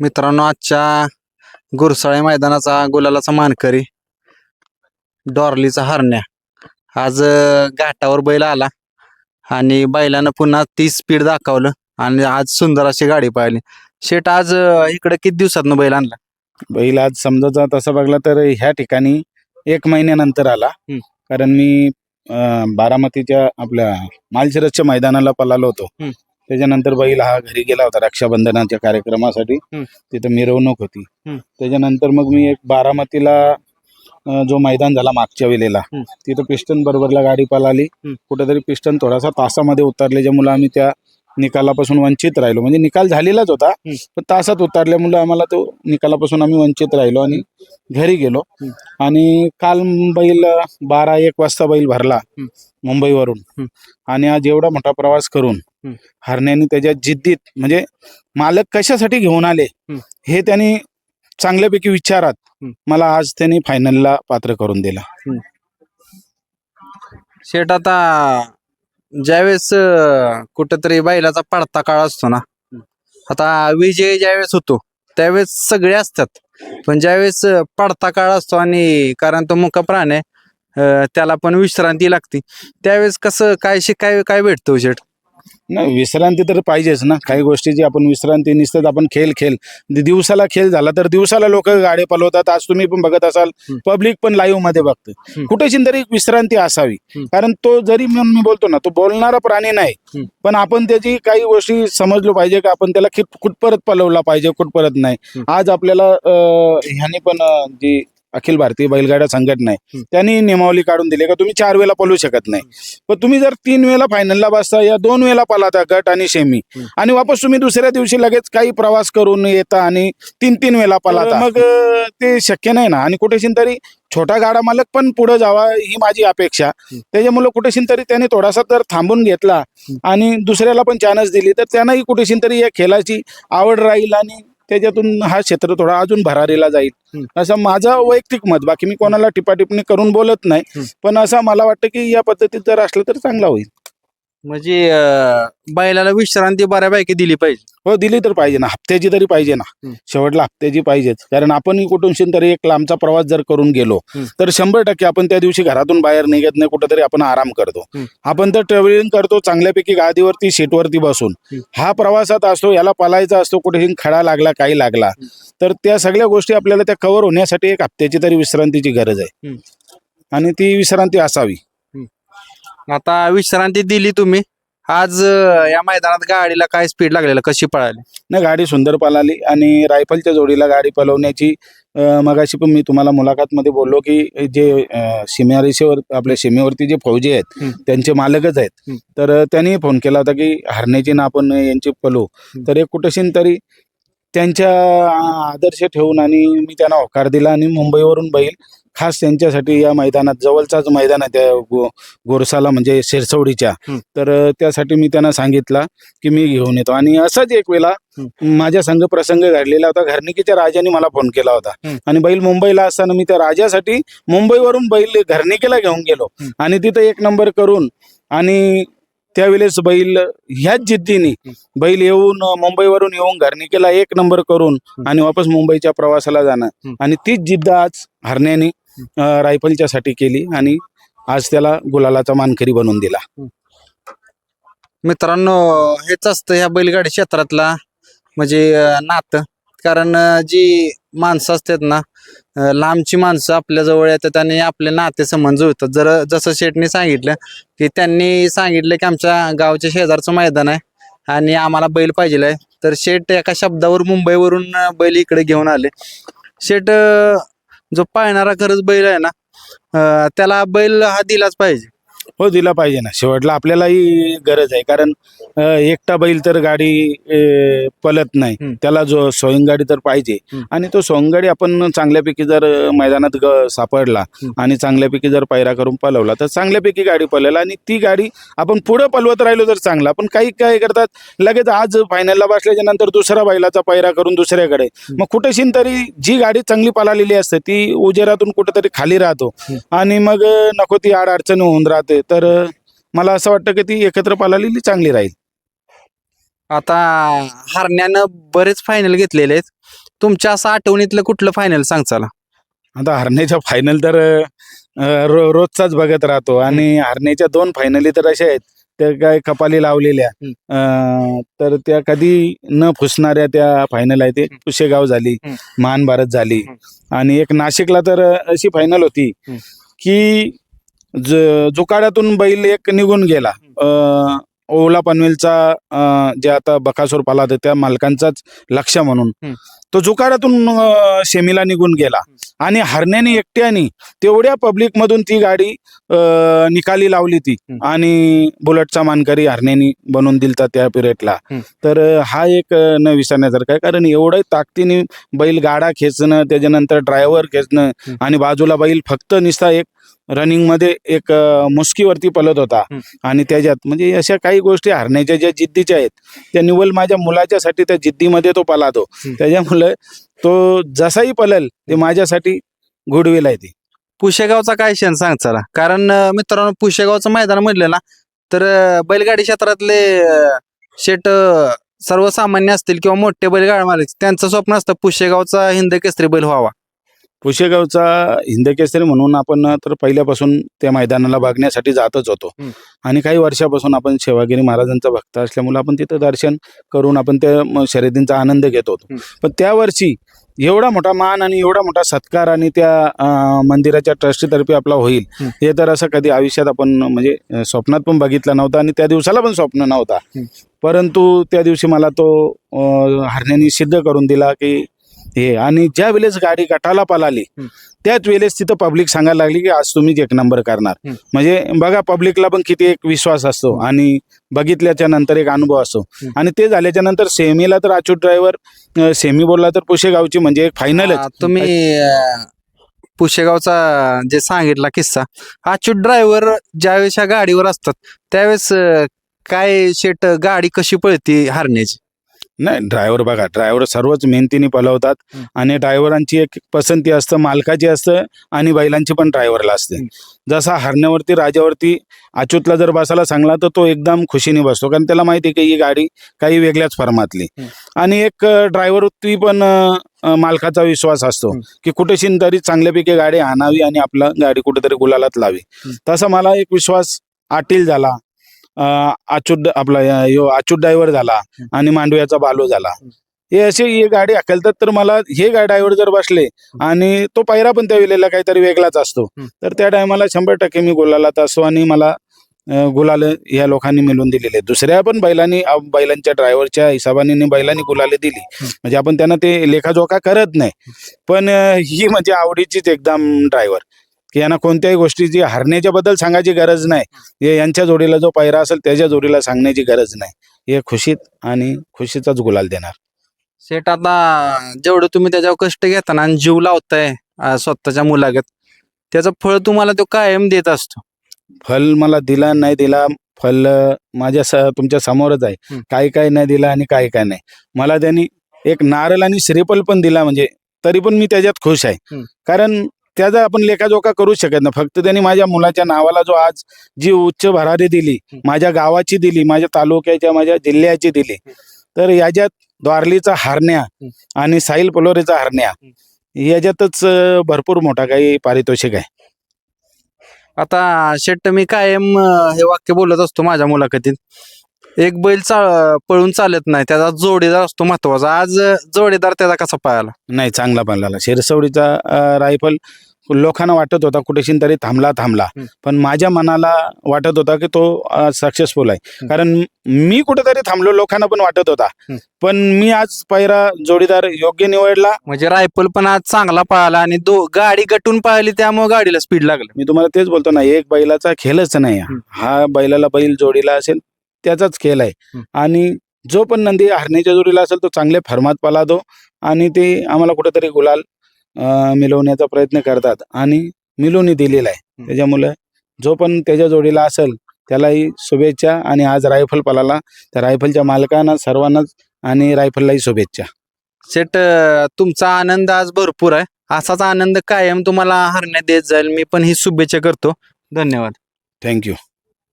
मित्रांनो आजच्या गुरसाळे मैदानाचा गुलालाचा मानकरी डॉर्लीचा हरण्या. आज घाटावर बैल आला आणि बैलानं पुन्हा तीस स्पीड दाखवलं आणि आज सुंदर अशी गाडी पाहिली. शेट आज इकडे किती दिवसातनं बैल आणला? बैल आज समजायचा तसं बघला तर ह्या ठिकाणी एक महिन्यानंतर आला. कारण मी अं, बारामतीच्या आपल्या मालशिरसच्या मैदानाला पळालो होतो. हम्म. त्याच्यानंतर बैल हा घरी गेला होता रक्षाबंधनाच्या कार्यक्रमासाठी. तिथं मिरवणूक होती. त्याच्यानंतर मग मी एक बारामतीला जो मैदान झाला मागच्या वेळेला. तिथं पिस्टन बरोबरला गाडी पळाली. कुठेतरी पिस्टन थोडासा तासामध्ये उतरल्याच्यामुळे आम्ही त्या निकालापासून वंचित राहिलो म्हणजे निकाल झालेलाच होता. पण तासात उतरल्यामुळे आम्हाला तो निकालापासून आम्ही वंचित राहिलो आणि घरी गेलो. आणि काल बैल बारा एक वाजता बैल भरला. मुंबईवरून. आणि आज एवढा मोठा प्रवास करून. हरण्याने त्याच्या जिद्दीत म्हणजे मालक कशासाठी घेऊन आले. हे त्यांनी चांगल्यापैकी विचारात. मला आज त्यांनी फायनलला पात्र करून दिला शेट आता ज्यावेळेस अं, कुठंतरी बैलाचा पडता काळ असतो ना आता विजय ज्यावेळेस होतो त्यावेळेस सगळे असतात. पण ज्यावेळेस अं, पडता काळ असतो आणि कारण तो मुका प्राण आहे अं, त्याला पण विश्रांती लागते. त्यावेळेस कसं काय शिकाय काय भेटतो शेट नाही विश्रांती तर पाहिजेच ना काही गोष्टीची आपण विश्रांती निसतात आपण खेळ खेळ दिवसाला खेळ झाला तर दिवसाला लोक गाडी पलवतात आज तुम्ही पण बघत असाल. पब्लिक पण लाईव्हमध्ये बघते. कुठेशी तरी विश्रांती असावी. कारण तो जरी म्हणून मी बोलतो ना तो बोलणारा प्राणी नाही. पण आपण त्याची काही गोष्टी समजलो पाहिजे का आपण त्याला कुठपर्यंत पलवला पाहिजे कुठपर्यंत नाही. आज आपल्याला ह्याने पण जी अखिल भारतीय बैलगाडा संघटना आहे. त्यांनी नियमावली काढून दिली का तुम्ही चार वेळा पलवू शकत नाही पण तुम्ही जर तीन वेळा फायनलला बसता या दोन वेळा पलाता गट आणि सेमी. आणि वापस तुम्ही दुसऱ्या दिवशी लगेच काही प्रवास करून येता आणि तीन तीन वेळा पलाता मग ते शक्य नाही ना आणि कुठेशी तरी छोटा गाडा मालक पण पुढे जावा ही माझी अपेक्षा. त्याच्यामुळे कुठेशी तरी त्याने थोडासा जर थांबून घेतला. आणि दुसऱ्याला पण चान्स दिली तर त्यांनाही कुठेशी तरी या खेळाची आवड राहील आणि त्याच्यातून हा क्षेत्र थोडा अजून भरारीला जाईल. असं माझं वैयक्तिक मत बाकी मी कोणाला टिपाटिपणी करून बोलत नाही. पण असं मला वाटतं की या पद्धतीत जर असलं तर चांगला होईल म्हणजे अं, बैलाला विश्रांती बऱ्यापैकी दिली पाहिजे हो दिली तर पाहिजे ना हप्त्याची तरी पाहिजे ना हम्म. शेवटला हप्त्याची पाहिजेच कारण आपणही कुठून तरी एक लांबचा प्रवास जर करून गेलो हम्म. तर शंभर टक्के आपण त्या दिवशी घरातून बाहेर निघत नाही कुठेतरी आपण आराम करतो हम्म. आपण तर ट्रॅव्हलिंग करतो चांगल्यापैकी गादीवरती सीटवरती बसून हम्म. हा प्रवासात असतो याला पलायचा असतो कुठेही खडा लागला काही लागला तर त्या सगळ्या गोष्टी आपल्याला त्या कव्हर होण्यासाठी एक हप्त्याची तरी विश्रांतीची गरज आहे हम्म. आणि ती विश्रांती असावी आता विश्रांती दिली तुम्ही आज अं, या मैदानात गाडीला काय स्पीड लागलेलं कशी पळाली नाही गाडी सुंदर पळाली आणि रायफलच्या जोडीला गाडी पलवण्याची अं, मगाशी पण मी तुम्हाला मुलाखतमध्ये बोललो की जे अं, सीमारेषेवर आपल्या सीमेवरती जे फौजी आहेत. त्यांचे मालकच आहेत. तर त्यांनी फोन केला होता की हरण्याची ना आपण यांची पलो. तर एक कुठेशीन तरी त्यांच्या आदर्श ठेवून आणि मी त्यांना होकार दिला आणि मुंबईवरून बैल खास त्यांच्यासाठी या मैदानात जवळचाच मैदान आहे त्या गो गोरसाला म्हणजे शिरसवडीच्या. तर त्यासाठी मी त्यांना सांगितलं की मी घेऊन येतो आणि असंच एक वेळा माझ्या संघ प्रसंग घडलेला होता घरणिकीच्या राजाने मला फोन केला होता. आणि बैल मुंबईला असताना मी त्या राजासाठी मुंबईवरून बैल घरणिकेला घेऊन गेलो. आणि तिथं एक नंबर करून आणि त्यावेळेस बैल ह्याच जिद्दीने बैल येऊन मुंबईवरून येऊन घरणिकेला एक नंबर करून. आणि वापस मुंबईच्या प्रवासाला जाणं. आणि तीच जिद्द आज हरण्याने रायफलच्यासाठी केली आणि आज त्याला गुलालाचा मानकरी बनवून दिला. मित्रांनो हेच असतं ह्या बैलगाडी क्षेत्रातला म्हणजे अं, नातं. कारण अं, जी माणसं असतात ना अं, लांबची माणसं आपल्या जवळ येतात आणि आपले नाते संबंध जुळतात. जर जसं शेठने सांगितलं की त्यांनी सांगितलं की आमच्या गावच्या शेजारचं मैदान आहे आणि आम्हाला बैल पाहिजे आहे. तर शेठ एका शब्दावर मुंबईवरून अं, बैल इकडे घेऊन आले. शेठ अं, जो पाळणारा खरंच बैल आहे ना अं, त्याला बैल हा दिलाच पाहिजे. हो दिला पाहिजे ना. शेवटला आपल्यालाही गरज आहे. कारण एकटा बैल तर गाडी पलत नाही. त्याला जो गाडी तर पाहिजे. आणि तो गाडी आपण चांगल्यापैकी जर मैदानात सापडला. आणि चांगल्यापैकी जर पायरा करून पलवला तर चांगल्यापैकी गाडी पळेल आणि ती गाडी आपण पुढं पलवत राहिलो तर चांगला. पण काही काय करतात लगेच आज फायनलला बसल्याच्या नंतर दुसरा बैलाचा पायरा करून दुसऱ्याकडे. मग कुठेशीन तरी जी गाडी चांगली पळालेली असते ती उजेरातून कुठेतरी खाली राहतो. आणि मग नको ती आड अडचणी होऊन राहते. तर मला असं वाटतं की ती एकत्र पळालेली चांगली राहील आता हरण्यानं बरेच फायनल घेतलेले आहेत तुमच्या असं आठवणीतलं कुठलं फायनल सांगचाला आता हरण्याच्या फायनल तर अं, रो रोजचाच बघत राहतो आणि हरण्याच्या दोन फायनली तर अशा आहेत त्या काय कपाली लावलेल्या हम्म. अं, तर त्या कधी न फुसणाऱ्या त्या फायनल आहे ते पुशेगाव झाली हम्म. महान भारत झाली हम्म. आणि एक नाशिकला तर अशी फायनल होती हम्म. की ज जुकाड्यातून बैल एक निघून गेला अं, ओला पनवेलचा अं, जे आता बकासूर पाला होता त्या मालकांचाच लक्ष म्हणून हम्म. तो जुकाडातून अं, शेमीला निघून गेला आणि हरण्याने एकट्याने तेवढ्या पब्लिक मधून ती गाडी अं, निकाली लावली ती हम्म. आणि बुलेटचा मानकरी हरण्याने बनवून दिलता त्या पिरियडला हम्म. तर अं, हा एक अं, न विसरण्यासारखा आहे कारण एवढं ताकदीने बैल गाडा खेचणं त्याच्यानंतर ड्रायव्हर खेचणं हम्म. आणि बाजूला बैल फक्त निसता एक रनिंगमध्ये एक मुसकीवरती पलत होता. आणि त्याच्यात म्हणजे अशा काही गोष्टी हरण्याच्या ज्या जिद्दीच्या आहेत त्या निवल माझ्या मुलाच्यासाठी त्या जिद्दीमध्ये तो पलातो. त्याच्यामुळे तो जसाही पलल ते माझ्यासाठी गुडविल आहे ती. पुशेगावचा काय क्षण सांगचाला कारण अं, मित्रांनो पुशेगावचं मैदान म्हटलं ना तर बैलगाडी क्षेत्रातले शेट सर्वसामान्य असतील किंवा मोठे बैलगाडी मालक त्यांचं स्वप्न असतं पुशेगावचा हिंद केसरी बैल व्हावा. पुशेगावचा हिंदकेसरी म्हणून आपण तर पहिल्यापासून त्या मैदानाला बघण्यासाठी जातच होतो. आणि काही वर्षापासून आपण सेवागिरी महाराजांचा भक्त असल्यामुळे आपण तिथं दर्शन करून आपण त्या शर्यतींचा आनंद घेत होतो. पण त्या वर्षी एवढा मोठा मान आणि एवढा मोठा सत्कार आणि त्या मंदिराच्या ट्रस्टीतर्फे आपला होईल. हे तर असं कधी आयुष्यात आपण म्हणजे स्वप्नात पण बघितलं नव्हतं आणि त्या दिवसाला पण स्वप्न नव्हता. परंतु त्या दिवशी मला तो हरण्याने सिद्ध करून दिला की हे आणि ज्या वेळेस गाडी गटाला पळाली हम्म. त्याच वेळेस तिथं पब्लिक सांगायला लागली की आज तुम्हीच एक नंबर करणार. म्हणजे बघा पब्लिकला पण किती एक विश्वास असतो आणि बघितल्याच्या नंतर एक अनुभव असतो. आणि ते झाल्याच्यानंतर सेमीला तर अच्युत ड्रायव्हर सेमी बोलला तर पुशेगावची म्हणजे एक फायनलच अं, तुम्ही पुशेगावचा जे सांगितला किस्सा अच्युत ड्रायव्हर ज्यावेळेस गाडीवर असतात त्यावेळेस काय शेट गाडी कशी पळती हरण्याची नाही ड्रायव्हर बघा ड्रायव्हर सर्वच मेहनतीने पलवतात. आणि ड्रायव्हरांची एक पसंती असतं मालकाची असतं आणि बैलांची पण ड्रायव्हरला असते. जसा हरण्यावरती राजावरती अच्युतला जर बसायला सांगला तर तो एकदम खुशीने बसतो कारण त्याला माहिती आहे की ही गाडी काही वेगळ्याच फॉर्मातली. आणि एक ड्रायव्हरवरती पण मालकाचा विश्वास असतो. की कुठेशी तरी चांगल्यापैकी गाडी आणावी आणि आपला गाडी कुठेतरी गुलालात लावी. तसा मला एक विश्वास आटील झाला अच्युत आपला यो अच्युत ड्रायव्हर झाला आणि मांडव्याचा बालो झाला. हे असे ही गाडी हकलतात तर मला हे गाडी ड्रायव्हर जर बसले आणि तो पायरा पण त्या वेळेला काहीतरी वेगळाच असतो. तर त्या टायमाला शंभर टक्के मी गुलालात असतो आणि मला गुलाल या लोकांनी मिळवून दिलेले. दुसऱ्या पण बैलांनी बैलांच्या ड्रायव्हरच्या हिशोबाने बैलांनी गुलाले दिली. म्हणजे आपण त्यांना ते लेखाजोखा करत नाही. पण ही म्हणजे आवडीचीच एकदम ड्रायव्हर. की यांना कोणत्याही गोष्टीची हरण्याच्या बद्दल सांगायची गरज नाही. हे यांच्या जोडीला जो पायरा असेल त्याच्या जोडीला सांगण्याची गरज नाही. हे खुशीत आणि खुशीचाच गुलाल देणार. शेट आता जेवढं तुम्ही त्याच्यावर कष्ट घेताना आणि जीव लावताय स्वतःच्या मुलागत त्याचं फळ तुम्हाला तो कायम देत असतो. फल मला दिला नाही दिला फल माझ्या स तुमच्या समोरच आहे. काय काय नाही दिला आणि काय काय नाही. मला त्यांनी एक नारळ आणि श्रीफल पण दिला म्हणजे तरी पण मी त्याच्यात खुश आहे. कारण त्याचा आपण लेखाजोखा करू शकत नाही. फक्त त्यांनी माझ्या मुलाच्या नावाला जो आज जी उच्च भरारी दिली. माझ्या गावाची दिली माझ्या तालुक्याच्या माझ्या जिल्ह्याची दिली. तर याच्यात द्वारलीचा हरण्या आणि साहिल पलोरेचा हरण्या याच्यातच भरपूर मोठा काही पारितोषिक आहे. आता शेट मी कायम हे वाक्य बोलत असतो माझ्या मुलाखतीत. एक बैल चा पळून चालत नाही त्याचा जोडीदार असतो महत्त्वाचा. आज जोडीदार त्याचा कसा पळाला? नाही चांगला बनला शिरसवडीचा रायफल लोकांना वाटत होता कुठेशी तरी थांबला थांबला. पण माझ्या मनाला वाटत होता की तो सक्सेसफुल आहे. कारण मी कुठेतरी थांबलो लोकांना पण वाटत होता. पण मी आज पहिला जोडीदार योग्य निवडला. म्हणजे रायफल पण आज चांगला पळाला आणि दो गाडी गटून पळाली त्यामुळे गाडीला स्पीड लागलं. मी तुम्हाला तेच बोलतो ना एक बैलाचा खेळच नाही. हा बैलाला बैल जोडीला असेल त्याचाच खेळ आहे. आणि जो पण नंदी हरण्याच्या जोडीला असेल तो चांगल्या फर्मात पलातो आणि ते आम्हाला कुठेतरी गुलाल मिळवण्याचा प्रयत्न करतात आणि मिळवून दिलेला आहे. त्याच्यामुळे जो पण त्याच्या जोडीला असेल त्यालाही शुभेच्छा आणि आज रायफल पलाला. त्या रायफलच्या मालकांना सर्वांनाच आणि रायफललाही शुभेच्छा. अं, तुमचा आनंद आज भरपूर आहे. असाच आनंद कायम तुम्हाला हरण्यात देत जाईल. मी पण ही शुभेच्छा करतो. धन्यवाद. थँक्यू.